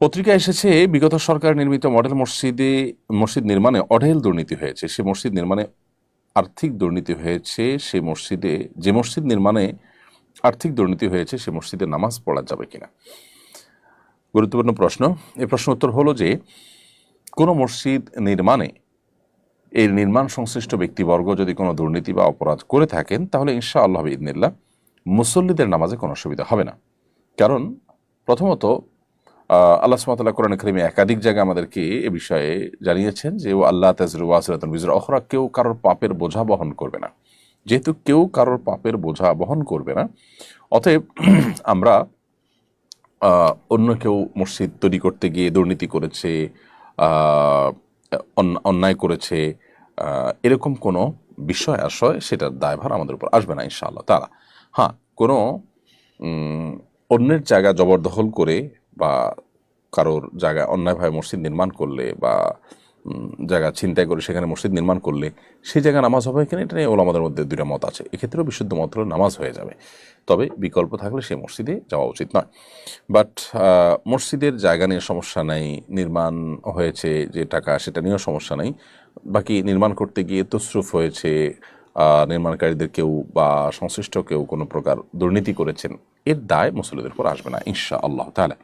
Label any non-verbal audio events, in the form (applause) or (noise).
পত্রিকায় এসেছে, বিগত সরকার নির্মিত মডেল মসজিদে, মসজিদ নির্মাণে অঢেল দুর্নীতি হয়েছে। সে মসজিদ নির্মাণে আর্থিক দুর্নীতি হয়েছে, সে মসজিদে, যে মসজিদ নির্মাণে আর্থিক দুর্নীতি হয়েছে, সে মসজিদে নামাজ পড়া যাবে কিনা? গুরুত্বপূর্ণ প্রশ্ন। এই প্রশ্ন উত্তর হলো যে, কোনো মসজিদ নির্মাণে এর নির্মাণ সংশ্লিষ্ট ব্যক্তিবর্গ যদি কোনো দুর্নীতি বা অপরাধ করে থাকেন, তাহলে ইনশা আল্লাহ ইদনিল্লা মুসল্লিদের নামাজে কোনো অসুবিধা হবে না। কারণ প্রথমত আল্লাহ সুমাতাল্লাহ কোরআন করিমে একাধিক জায়গায় আমাদেরকে এ বিষয়ে জানিয়েছেন যে, ও আল্লাহ তাজরু ওয়াসরাতন বিজর অখরা কেউ কারোর পাপের বোঝা বহন করবে না। যেহেতু কেউ কারোর পাপের বোঝা বহন করবে না, অতএব (clears throat) আমরা অন্য কেউ মসজিদ তৈরি করতে গিয়ে দুর্নীতি করেছে অন্যায় করেছে এরকম কোনো বিষয় আশয় সেটার দায়ভার আমাদের উপর আসবে না, ইনশাআল্লাহ তারা হ্যাঁ কোনো অন্যের জায়গা জবরদখল করে বা কারোর জায়গায় অন্যায়ভাবে মসজিদ নির্মাণ করলে বা জায়গা ছিনতাই করে সেখানে মসজিদ নির্মাণ করলে সেই জায়গায় নামাজ হবে কিনা এটা নিয়ে ওলামাদের মধ্যে দুইটা মত আছে। এক্ষেত্রেও বিশুদ্ধ মত নামাজ হয়ে যাবে। তবে বিকল্প থাকলে সেই মসজিদে যাওয়া উচিত নয়। বাট মসজিদের জায়গা নিয়ে সমস্যা নাই, নির্মাণ হয়েছে যে টাকা সেটা নিয়েও সমস্যা নেই। বাকি নির্মাণ করতে গিয়ে তসরুফ হয়েছে নির্মাণকারীদের কেউ বা সংশ্লিষ্ট কেউ কোনো প্রকার দুর্নীতি করেছেন, এর দায় মুসলিদের উপর আসবে না ইনশা আল্লাহ তাহলে